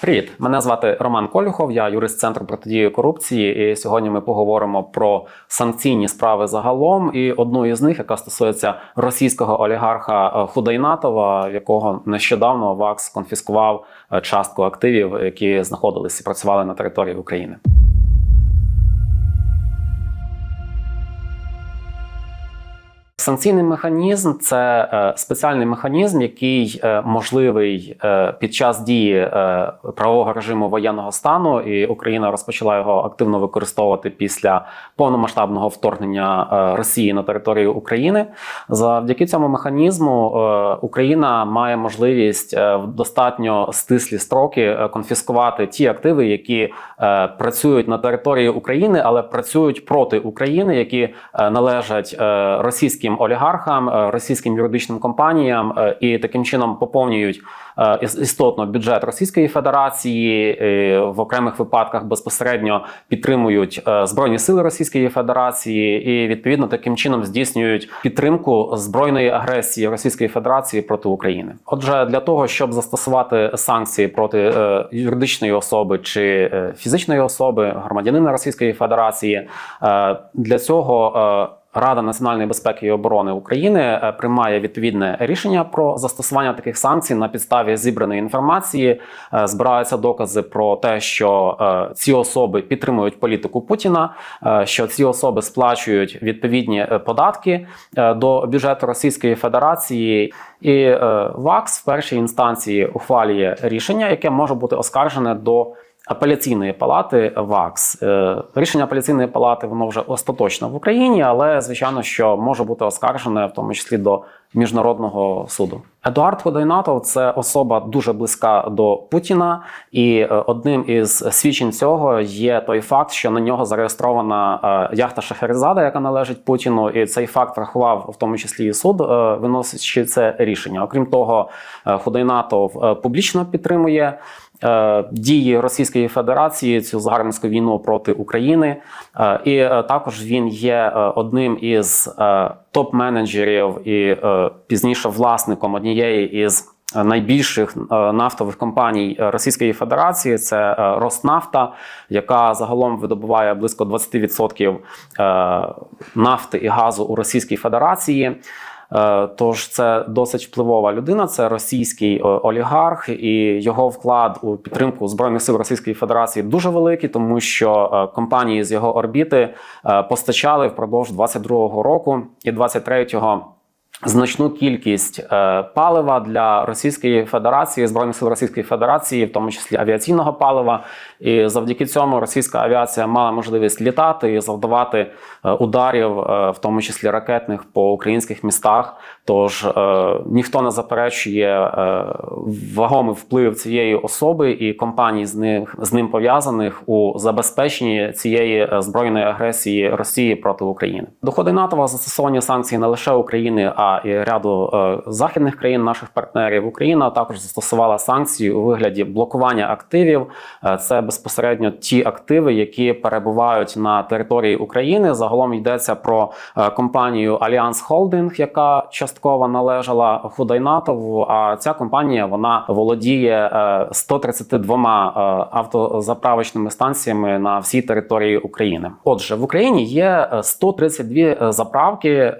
Привіт, мене звати Роман Колюхов, я юрист центру протидії корупції. І сьогодні ми поговоримо про санкційні справи загалом. І одну із них, яка стосується російського олігарха е, Худайнатова, якого нещодавно ВАКС конфіскував е, частку активів, які знаходилися і працювали на території України. Санкційний механізм це е, спеціальний механізм, який е, можливий е, під час дії правового режиму воєнного стану, і Україна розпочала його активно використовувати після повномасштабного вторгнення Росії на територію України. Завдяки цьому механізму Україна має можливість в достатньо стислі строки конфіскувати ті активи, які працюють на території України, але працюють проти України, які належать е, російським олігархам, е, російським юридичним компаніям е, і таким чином поповнюють е, істотно бюджет Російської Федерації в окремих випадках безпосередньо підтримують збройні сили Російської Федерації і відповідно таким чином здійснюють підтримку збройної агресії Російської Федерації проти України. Отже, для того щоб застосувати санкції проти юридичної особи чи фізичної особи, громадянина Російської Федерації, для цього Рада національної безпеки і оборони України е, приймає відповідне рішення про застосування таких санкцій на підставі зібраної інформації. Е, Збираються докази про те, що е, ці особи підтримують політику Путіна, що ці особи сплачують відповідні податки до бюджету Російської Федерації. І ВАКС в першій інстанції ухвалює рішення, яке може бути оскаржене до апеляційної палати ВАКС. Е, Рішення апеляційної палати воно вже остаточно в Україні, але звичайно, що може бути оскаржене в тому числі до міжнародного суду. Едуард Ходайнатов це особа дуже близька до Путіна, і е, одним із свідчень цього є той факт, що на нього зареєстрована е, яхта Шахерезада, яка належить Путіну, і цей факт врахував в тому числі і суд, виносячи це рішення. Окрім того, Худайнатов е, публічно підтримує дії Російської Федерації цю загарбницьку війну проти України, Е, і е, також він є е, одним із е, топ-менеджерів і е, пізніше власником однієї із. е, Найбільших е, нафтових компаній е, Російської Федерації це е, Роснафта, яка загалом видобуває близько 20% е, нафти і газу у Російській Федерації. Е, Тож це досить впливова людина. Це російський е, олігарх, і його вклад у підтримку збройних сил Російської Федерації дуже великий, тому що е, компанії з його орбіти постачали впродовж 22-го року і 23-го Значну кількість е, палива для Російської Федерації, збройних сил Російської Федерації, в тому числі авіаційного палива, і завдяки цьому російська авіація мала можливість літати і завдавати е, ударів, е, в тому числі ракетних, по українських містах. Тож ніхто не заперечує вагомий вплив цієї особи і компаній з них з ним пов'язаних у забезпеченні цієї збройної агресії Росії проти України. Доходи НАТО застосовані санкції не лише України, а і ряду е, західних країн, наших партнерів. Україна також застосувала санкції у вигляді блокування активів. Е, Це безпосередньо ті активи, які перебувають на території України. Загалом йдеться про е, компанію Альянс Холдинг, яка частково належала Худайнатову. А ця компанія вона володіє е, 132 е, автозаправочними станціями на всій території України. Отже, в Україні є е, 132 заправки,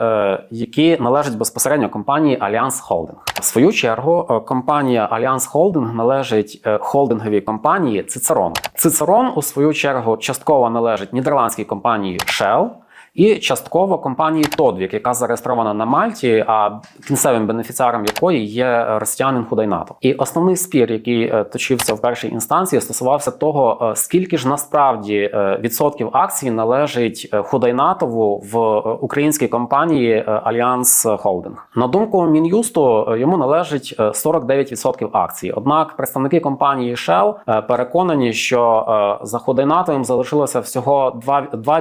які належать безпосередньо компанії Альянс Холдинг. В свою чергу е, компанія Альянс Холдинг належить е, холдинговій компанії Цицерон. Цицерон, у свою чергу, частково належить нідерландській компанії Shell. І частково компанії Тодвік, яка зареєстрована на Мальті, а кінцевим бенефіціаром якої є росіянин Худайнатов. І основний спір, який е, точився в першій інстанції, стосувався того, е, скільки ж насправді е, відсотків акцій належить Худайнатову в українській компанії Альянс Холдинг. На думку мін'юсту, йому належить е, 49% акцій. Однак представники компанії Shell переконані, що за Худайнатовим залишилося всього 2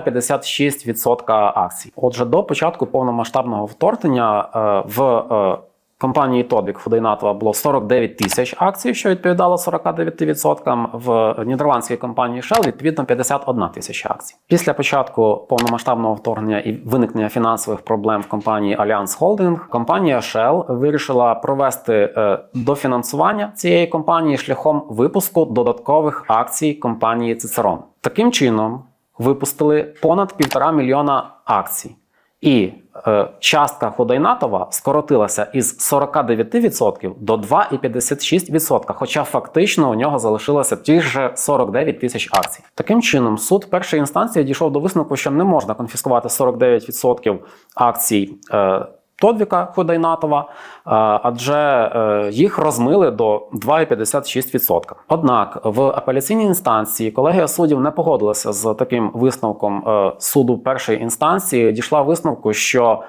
2,56% акцій. Отже, до початку повномасштабного вторгнення е, в е, компанії Тодвік Худайнатова було 49 тисяч акцій, що відповідало 49%. В нідерландській компанії Shell відповідно 51 тисяча акцій. Після початку повномасштабного вторгнення і виникнення фінансових проблем в компанії Allianz Holding, компанія Shell вирішила провести е, дофінансування цієї компанії шляхом випуску додаткових акцій компанії Ciceron. Таким чином випустили понад півтора мільйона акцій. І е, частка Ходайнатова скоротилася із 49% до 2,56%, хоча фактично у нього залишилося ті ж 49 тисяч акцій. Таким чином, суд першої інстанції дійшов до висновку, що не можна конфіскувати 49% акцій. Е, Тодвіка Ходайнатова, е, адже е, їх розмили до 2,56%. Однак в апеляційній інстанції колегія суддів не погодилася з таким висновком е, суду першої інстанції. Дійшла висновку, що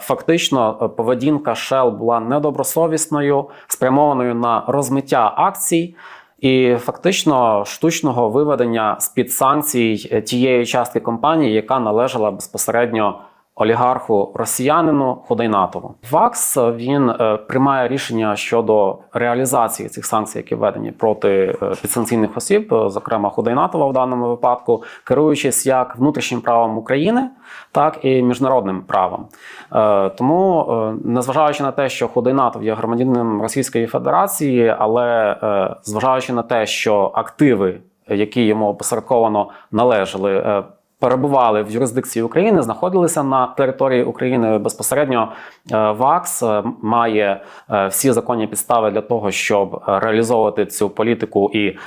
фактично поведінка Shell була недобросовісною, спрямованою на розмиття акцій. І фактично штучного виведення з під санкцій тієї частки компанії, яка належала безпосередньо олігарху росіянину Ходайнатову. ВАКС він е, приймає рішення щодо реалізації цих санкцій, які введені проти е, підсанкційних осіб, е, зокрема Ходайнатова в даному випадку, керуючись як внутрішнім правом України, так і міжнародним правом. Е, тому, е, незважаючи на те, що Ходайнатов є громадянином Російської Федерації, але е, зважаючи на те, що активи, які йому опосередковано належали, е, перебували в юрисдикції України, знаходилися на території України безпосередньо. е, ВАКС е, має е, всі законні підстави для того, щоб реалізовувати цю політику і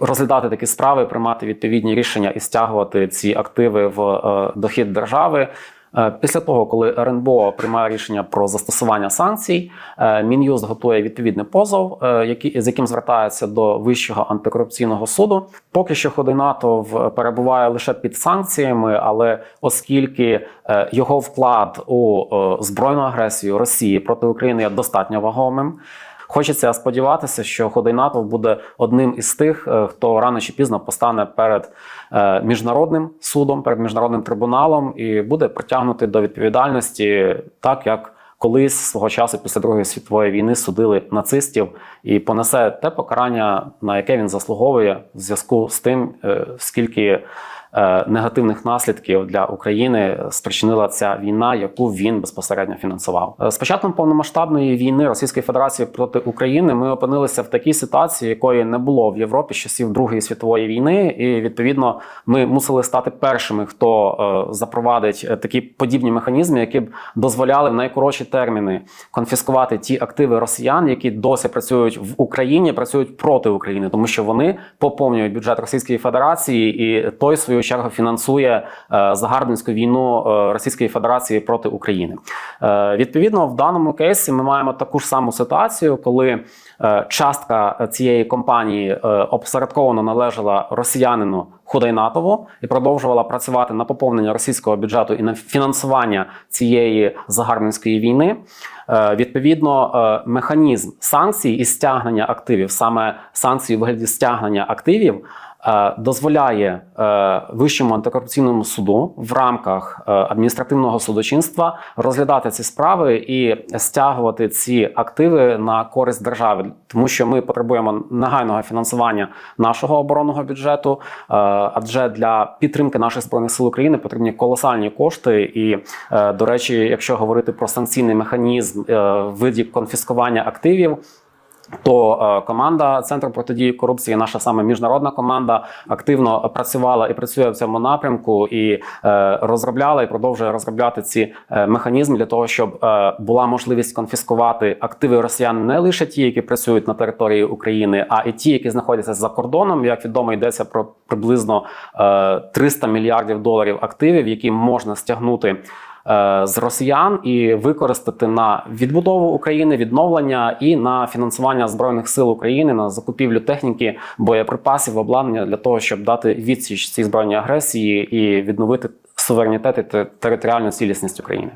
розглядати такі справи, приймати відповідні рішення і стягувати ці активи в дохід держави. Е, Після того, коли РНБО приймає рішення про застосування санкцій, е, Мін'юст готує відповідний позов, е, з яким звертається до Вищого антикорупційного суду. Поки що Ходинатов перебуває лише під санкціями, але оскільки його вклад у збройну агресію Росії проти України є достатньо вагомим. Хочеться сподіватися, що Ходайнатов буде одним із тих, е, хто рано чи пізно постане перед е, міжнародним судом, перед міжнародним трибуналом і буде притягнутий до відповідальності, так як колись свого часу після Другої світової війни судили нацистів і понесе те покарання, на яке він заслуговує в зв'язку з тим, е, скільки негативних наслідків для України спричинила ця війна, яку він безпосередньо фінансував. Е, З початком повномасштабної війни Російської Федерації проти України ми опинилися в такій ситуації, якої не було в Європі з часів Другої світової війни, і відповідно ми мусили стати першими, хто е, запровадить е, такі подібні механізми, які б дозволяли в найкоротші терміни конфіскувати ті активи росіян, які досі працюють в Україні, працюють проти України, тому що вони поповнюють бюджет Російської Федерації, і той свою чергу фінансує е, загарбницьку війну е, Російської Федерації проти України. Е, Відповідно, в даному кейсі ми маємо таку ж саму ситуацію, коли частка цієї компанії опосередковано належала росіянину Худайнатову і продовжувала працювати на поповнення російського бюджету і на фінансування цієї загарбницької війни. Відповідно, механізм санкцій і стягнення активів, саме санкції у вигляді стягнення активів. Е, Дозволяє е, Вищому антикорупційному суду в рамках е, адміністративного судочинства розглядати ці справи і стягувати ці активи на користь держави, тому що ми потребуємо негайного фінансування нашого оборонного бюджету. Адже для підтримки наших збройних сил України потрібні колосальні кошти. І, до речі, якщо говорити про санкційний механізм е, в виді конфіскування активів. То е, команда Центру протидії корупції, наша саме міжнародна команда, активно працювала і працює в цьому напрямку, і е, розробляла і продовжує розробляти ці е, механізми для того, щоб була можливість конфіскувати активи росіян не лише ті, які працюють на території України, а і ті, які знаходяться за кордоном. Як відомо, йдеться про приблизно е, 300 мільярдів доларів активів, які можна стягнути з росіян і використати на відбудову України, відновлення і на фінансування збройних сил України на закупівлю техніки, боєприпасів, обладнання для того, щоб дати відсіч цій збройній агресії і відновити суверенітет і територіальну цілісність України.